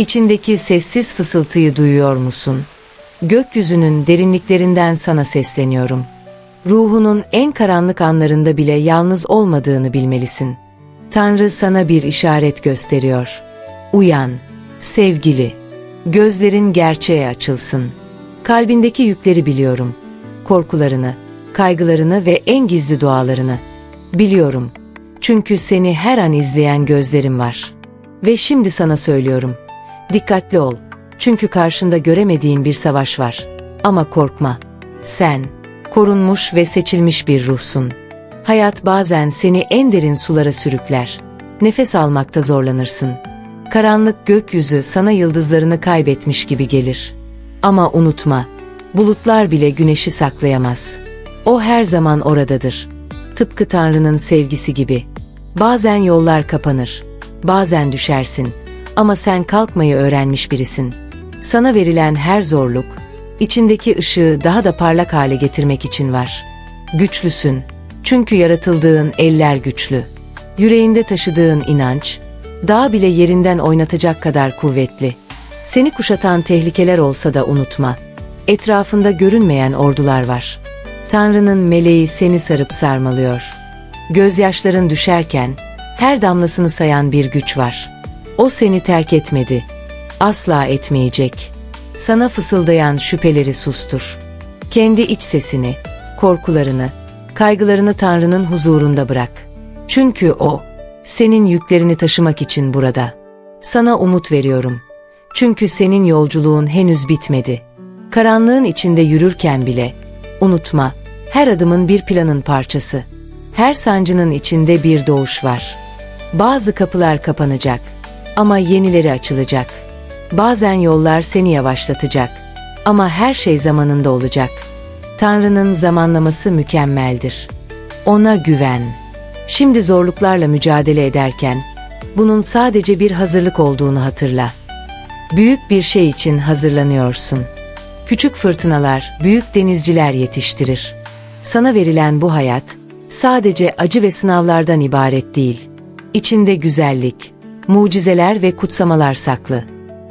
İçindeki sessiz fısıltıyı duyuyor musun? Gökyüzünün derinliklerinden sana sesleniyorum. Ruhunun en karanlık anlarında bile yalnız olmadığını bilmelisin. Tanrı sana bir işaret gösteriyor. Uyan, sevgili. Gözlerin gerçeğe açılsın. Kalbindeki yükleri biliyorum. Korkularını, kaygılarını ve en gizli dualarını. Biliyorum. Çünkü seni her an izleyen gözlerim var. Ve şimdi sana söylüyorum. Dikkatli ol. Çünkü karşında göremediğin bir savaş var. Ama korkma. Sen, korunmuş ve seçilmiş bir ruhsun. Hayat bazen seni en derin sulara sürükler. Nefes almakta zorlanırsın. Karanlık gökyüzü sana yıldızlarını kaybetmiş gibi gelir. Ama unutma, bulutlar bile güneşi saklayamaz. O her zaman oradadır. Tıpkı Tanrı'nın sevgisi gibi. Bazen yollar kapanır, bazen düşersin. Ama sen kalkmayı öğrenmiş birisin. Sana verilen her zorluk, içindeki ışığı daha da parlak hale getirmek için var. Güçlüsün, çünkü yaratıldığın eller güçlü. Yüreğinde taşıdığın inanç, dağ bile yerinden oynatacak kadar kuvvetli. Seni kuşatan tehlikeler olsa da unutma. Etrafında görünmeyen ordular var. Tanrı'nın meleği seni sarıp sarmalıyor. Gözyaşların düşerken, her damlasını sayan bir güç var. O seni terk etmedi. Asla etmeyecek. Sana fısıldayan şüpheleri sustur. Kendi iç sesini, korkularını, kaygılarını Tanrı'nın huzurunda bırak. Çünkü O, senin yüklerini taşımak için burada. Sana umut veriyorum. Çünkü senin yolculuğun henüz bitmedi. Karanlığın içinde yürürken bile, unutma, her adımın bir planın parçası. Her sancının içinde bir doğuş var. Bazı kapılar kapanacak ama yenileri açılacak. Bazen yollar seni yavaşlatacak ama her şey zamanında olacak. Tanrı'nın zamanlaması mükemmeldir. Ona güven. Şimdi zorluklarla mücadele ederken bunun sadece bir hazırlık olduğunu hatırla. Büyük bir şey için hazırlanıyorsun. Küçük fırtınalar büyük denizciler yetiştirir. Sana verilen bu hayat sadece acı ve sınavlardan ibaret değil. İçinde güzellik, mucizeler ve kutsamalar saklı.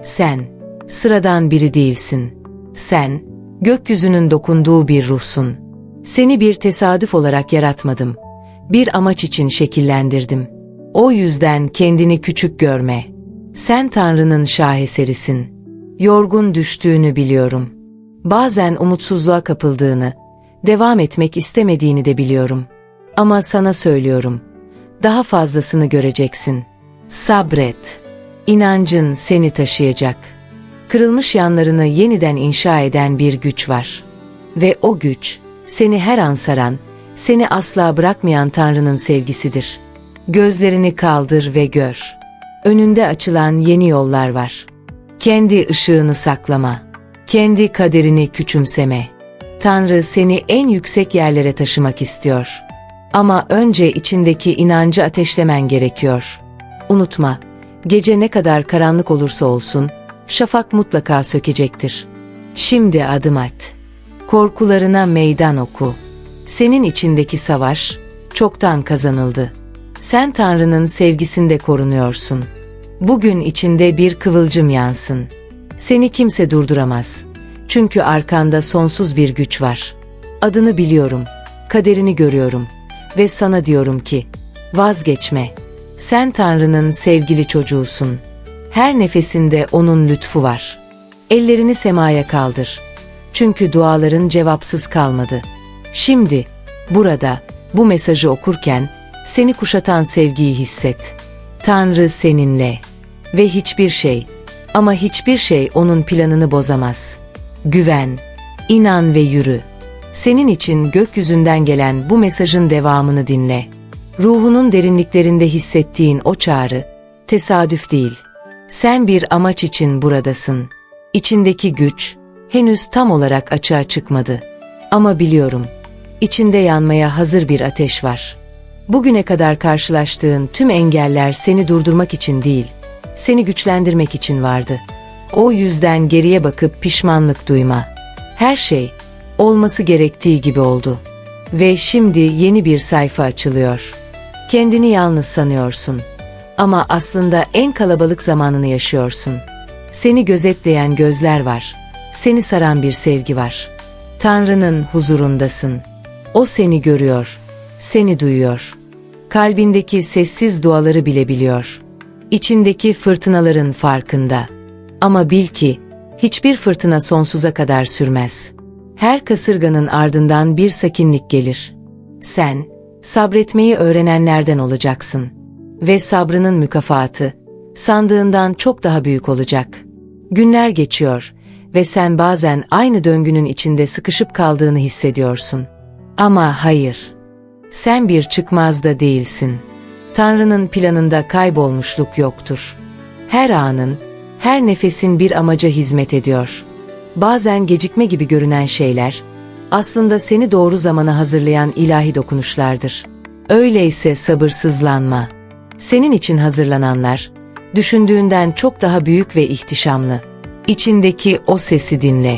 Sen, sıradan biri değilsin. Sen, gökyüzünün dokunduğu bir ruhsun. Seni bir tesadüf olarak yaratmadım. Bir amaç için şekillendirdim. O yüzden kendini küçük görme. Sen Tanrı'nın şaheserisin. Yorgun düştüğünü biliyorum. Bazen umutsuzluğa kapıldığını, devam etmek istemediğini de biliyorum. Ama sana söylüyorum, daha fazlasını göreceksin. Sabret. İnancın seni taşıyacak. Kırılmış yanlarını yeniden inşa eden bir güç var. Ve o güç, seni her an saran, seni asla bırakmayan Tanrı'nın sevgisidir. Gözlerini kaldır ve gör. Önünde açılan yeni yollar var. Kendi ışığını saklama. Kendi kaderini küçümseme. Tanrı seni en yüksek yerlere taşımak istiyor. Ama önce içindeki inancı ateşlemen gerekiyor. Unutma, gece ne kadar karanlık olursa olsun, şafak mutlaka sökecektir. Şimdi adım at. Korkularına meydan oku. Senin içindeki savaş çoktan kazanıldı. Sen Tanrı'nın sevgisinde korunuyorsun. Bugün içinde bir kıvılcım yansın. Seni kimse durduramaz. Çünkü arkanda sonsuz bir güç var. Adını biliyorum, kaderini görüyorum ve sana diyorum ki, vazgeçme. Sen Tanrı'nın sevgili çocuğusun. Her nefesinde O'nun lütfu var. Ellerini semaya kaldır. Çünkü duaların cevapsız kalmadı. Şimdi, burada, bu mesajı okurken, seni kuşatan sevgiyi hisset. Tanrı seninle. Ve hiçbir şey, ama hiçbir şey O'nun planını bozamaz. Güven, inan ve yürü. Senin için gökyüzünden gelen bu mesajın devamını dinle. Ruhunun derinliklerinde hissettiğin o çağrı, tesadüf değil. Sen bir amaç için buradasın. İçindeki güç, henüz tam olarak açığa çıkmadı. Ama biliyorum, içinde yanmaya hazır bir ateş var. Bugüne kadar karşılaştığın tüm engeller seni durdurmak için değil, seni güçlendirmek için vardı. O yüzden geriye bakıp pişmanlık duyma. Her şey, olması gerektiği gibi oldu. Ve şimdi yeni bir sayfa açılıyor. Kendini yalnız sanıyorsun. Ama aslında en kalabalık zamanını yaşıyorsun. Seni gözetleyen gözler var. Seni saran bir sevgi var. Tanrı'nın huzurundasın. O seni görüyor. Seni duyuyor. Kalbindeki sessiz duaları bile biliyor. İçindeki fırtınaların farkında. Ama bil ki hiçbir fırtına sonsuza kadar sürmez. Her kasırganın ardından bir sakinlik gelir. Sen sabretmeyi öğrenenlerden olacaksın ve sabrının mükafatı sandığından çok daha büyük olacak. Günler geçiyor ve sen bazen aynı döngünün içinde sıkışıp kaldığını hissediyorsun. Ama hayır. Sen bir çıkmaz da değilsin. Tanrı'nın planında kaybolmuşluk yoktur. Her anın, her nefesin bir amaca hizmet ediyor. Bazen gecikme gibi görünen şeyler, aslında seni doğru zamana hazırlayan ilahi dokunuşlardır. Öyleyse sabırsızlanma. Senin için hazırlananlar, düşündüğünden çok daha büyük ve ihtişamlı. İçindeki o sesi dinle.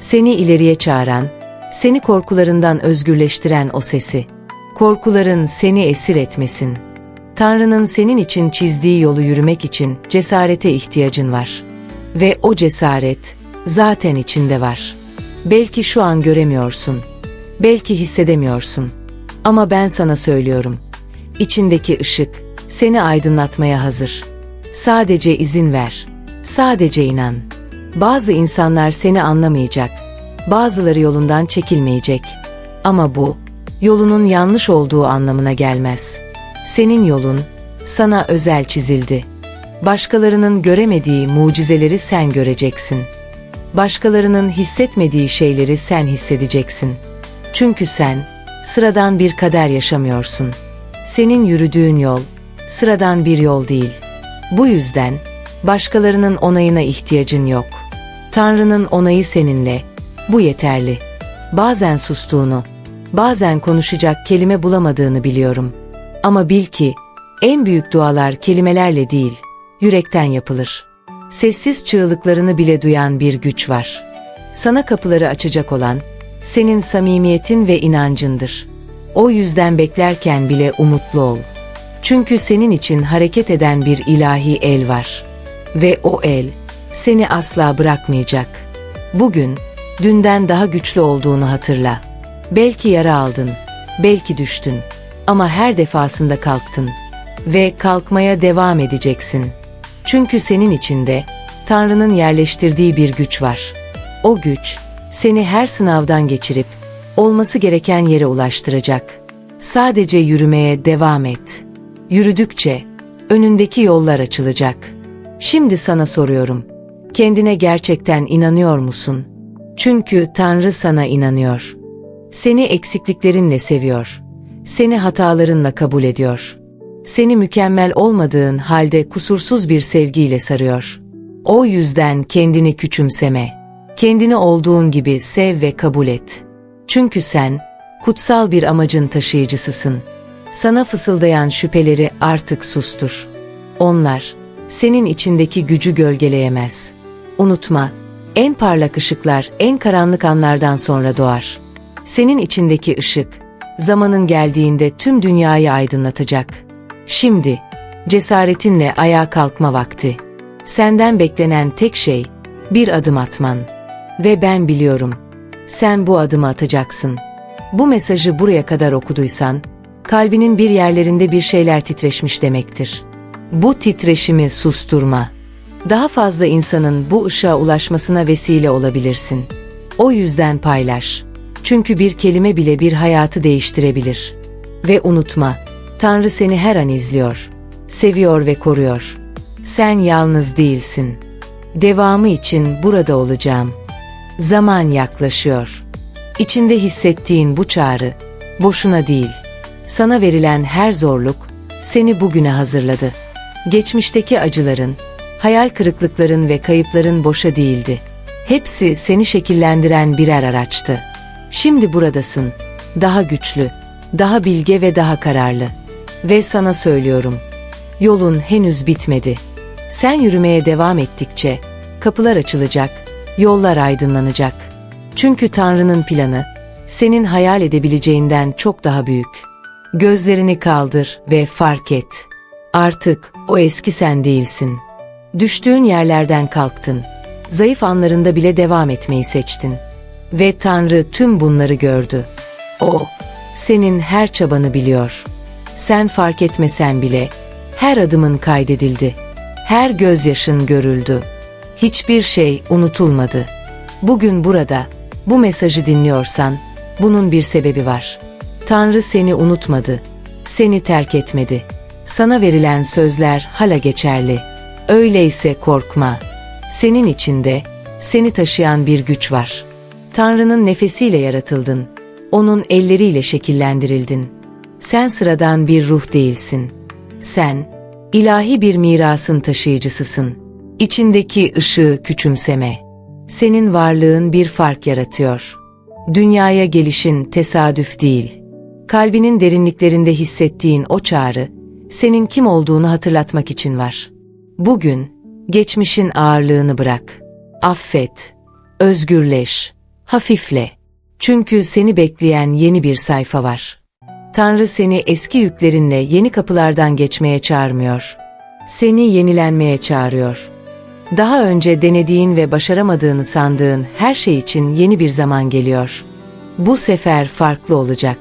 Seni ileriye çağıran, seni korkularından özgürleştiren o sesi. Korkuların seni esir etmesin. Tanrı'nın senin için çizdiği yolu yürümek için cesarete ihtiyacın var. Ve o cesaret zaten içinde var. Belki şu an göremiyorsun. Belki hissedemiyorsun. Ama ben sana söylüyorum. İçindeki ışık seni aydınlatmaya hazır. Sadece izin ver. Sadece inan. Bazı insanlar seni anlamayacak. Bazıları yolundan çekilmeyecek. Ama bu yolunun yanlış olduğu anlamına gelmez. Senin yolun sana özel çizildi. Başkalarının göremediği mucizeleri sen göreceksin. Başkalarının hissetmediği şeyleri sen hissedeceksin. Çünkü sen sıradan bir kader yaşamıyorsun. Senin yürüdüğün yol sıradan bir yol değil. Bu yüzden başkalarının onayına ihtiyacın yok. Tanrı'nın onayı seninle. Bu yeterli. Bazen sustuğunu, bazen konuşacak kelime bulamadığını biliyorum. Ama bil ki en büyük dualar kelimelerle değil, yürekten yapılır. Sessiz çığlıklarını bile duyan bir güç var. Sana kapıları açacak olan senin samimiyetin ve inancındır. O yüzden beklerken bile umutlu ol. Çünkü senin için hareket eden bir ilahi el var. Ve o el seni asla bırakmayacak. Bugün dünden daha güçlü olduğunu hatırla. Belki yara aldın, belki düştün ama her defasında kalktın ve kalkmaya devam edeceksin. Çünkü senin içinde Tanrı'nın yerleştirdiği bir güç var. O güç seni her sınavdan geçirip olması gereken yere ulaştıracak. Sadece yürümeye devam et. Yürüdükçe önündeki yollar açılacak. Şimdi sana soruyorum. Kendine gerçekten inanıyor musun? Çünkü Tanrı sana inanıyor. Seni eksikliklerinle seviyor. Seni hatalarınla kabul ediyor. Seni mükemmel olmadığın halde kusursuz bir sevgiyle sarıyor. O yüzden kendini küçümseme. Kendini olduğun gibi sev ve kabul et. Çünkü sen kutsal bir amacın taşıyıcısısın. Sana fısıldayan şüpheleri artık sustur. Onlar senin içindeki gücü gölgeleyemez. Unutma, en parlak ışıklar en karanlık anlardan sonra doğar. Senin içindeki ışık, zamanın geldiğinde tüm dünyayı aydınlatacak. Şimdi, cesaretinle ayağa kalkma vakti. Senden beklenen tek şey, bir adım atman. Ve ben biliyorum, sen bu adımı atacaksın. Bu mesajı buraya kadar okuduysan, kalbinin bir yerlerinde bir şeyler titreşmiş demektir. Bu titreşimi susturma. Daha fazla insanın bu ışığa ulaşmasına vesile olabilirsin. O yüzden paylaş. Çünkü bir kelime bile bir hayatı değiştirebilir. Ve unutma, Tanrı seni her an izliyor. Seviyor ve koruyor. Sen yalnız değilsin. Devamı için burada olacağım. Zaman yaklaşıyor. İçinde hissettiğin bu çağrı boşuna değil. Sana verilen her zorluk seni bugüne hazırladı. Geçmişteki acıların, hayal kırıklıkların ve kayıpların boşa değildi. Hepsi seni şekillendiren birer araçtı. Şimdi buradasın. Daha güçlü, daha bilge ve daha kararlı. Ve sana söylüyorum. Yolun henüz bitmedi. Sen yürümeye devam ettikçe kapılar açılacak, yollar aydınlanacak. Çünkü Tanrı'nın planı senin hayal edebileceğinden çok daha büyük. Gözlerini kaldır ve fark et. Artık o eski sen değilsin. Düştüğün yerlerden kalktın. Zayıf anlarında bile devam etmeyi seçtin. Ve Tanrı tüm bunları gördü. O, senin her çabanı biliyor. Sen fark etmesen bile, her adımın kaydedildi. Her gözyaşın görüldü. Hiçbir şey unutulmadı. Bugün burada, bu mesajı dinliyorsan, bunun bir sebebi var. Tanrı seni unutmadı. Seni terk etmedi. Sana verilen sözler hala geçerli. Öyleyse korkma. Senin içinde, seni taşıyan bir güç var. Tanrı'nın nefesiyle yaratıldın. Onun elleriyle şekillendirildin. Sen sıradan bir ruh değilsin. Sen, ilahi bir mirasın taşıyıcısısın. İçindeki ışığı küçümseme. Senin varlığın bir fark yaratıyor. Dünyaya gelişin tesadüf değil. Kalbinin derinliklerinde hissettiğin o çağrı, senin kim olduğunu hatırlatmak için var. Bugün, geçmişin ağırlığını bırak. Affet, özgürleş, hafifle. Çünkü seni bekleyen yeni bir sayfa var. Tanrı seni eski yüklerinle yeni kapılardan geçmeye çağırmıyor. Seni yenilenmeye çağırıyor. Daha önce denediğin ve başaramadığını sandığın her şey için yeni bir zaman geliyor. Bu sefer farklı olacak.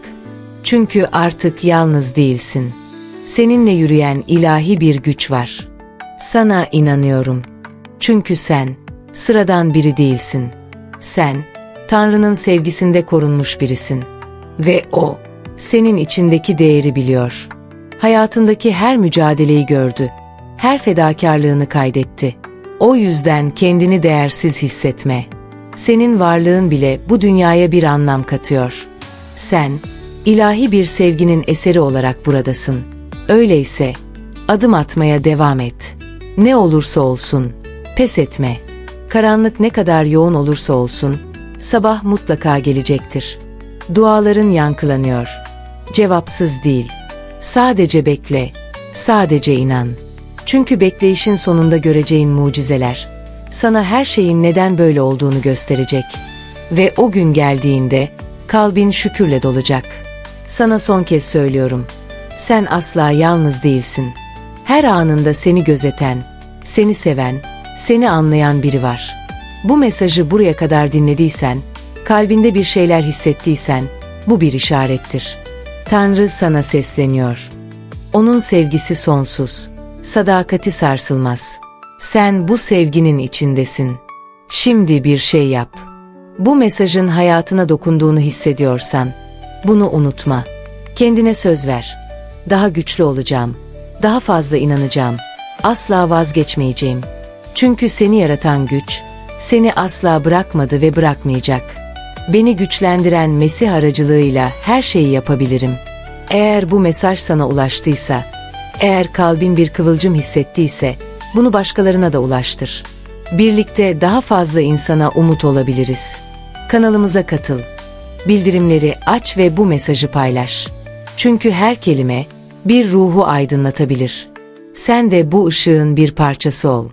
Çünkü artık yalnız değilsin. Seninle yürüyen ilahi bir güç var. Sana inanıyorum. Çünkü sen sıradan biri değilsin. Sen Tanrı'nın sevgisinde korunmuş birisin ve o senin içindeki değeri biliyor. Hayatındaki her mücadeleyi gördü. Her fedakarlığını kaydetti. O yüzden kendini değersiz hissetme. Senin varlığın bile bu dünyaya bir anlam katıyor. Sen ilahi bir sevginin eseri olarak buradasın. Öyleyse adım atmaya devam et. Ne olursa olsun pes etme. Karanlık ne kadar yoğun olursa olsun sabah mutlaka gelecektir. Duaların yankılanıyor. Cevapsız değil. Sadece bekle. Sadece inan. Çünkü bekleyişin sonunda göreceğin mucizeler sana her şeyin neden böyle olduğunu gösterecek. Ve o gün geldiğinde kalbin şükürle dolacak. Sana son kez söylüyorum. Sen asla yalnız değilsin. Her anında seni gözeten, seni seven, seni anlayan biri var. Bu mesajı buraya kadar dinlediysen, kalbinde bir şeyler hissettiysen, bu bir işarettir. Tanrı sana sesleniyor. Onun sevgisi sonsuz, sadakati sarsılmaz. Sen bu sevginin içindesin. Şimdi bir şey yap. Bu mesajın hayatına dokunduğunu hissediyorsan, bunu unutma. Kendine söz ver. Daha güçlü olacağım. Daha fazla inanacağım. Asla vazgeçmeyeceğim. Çünkü seni yaratan güç, seni asla bırakmadı ve bırakmayacak. Beni güçlendiren Mesih aracılığıyla her şeyi yapabilirim. Eğer bu mesaj sana ulaştıysa, eğer kalbin bir kıvılcım hissettiyse, bunu başkalarına da ulaştır. Birlikte daha fazla insana umut olabiliriz. Kanalımıza katıl. Bildirimleri aç ve bu mesajı paylaş. Çünkü her kelime bir ruhu aydınlatabilir. Sen de bu ışığın bir parçası ol.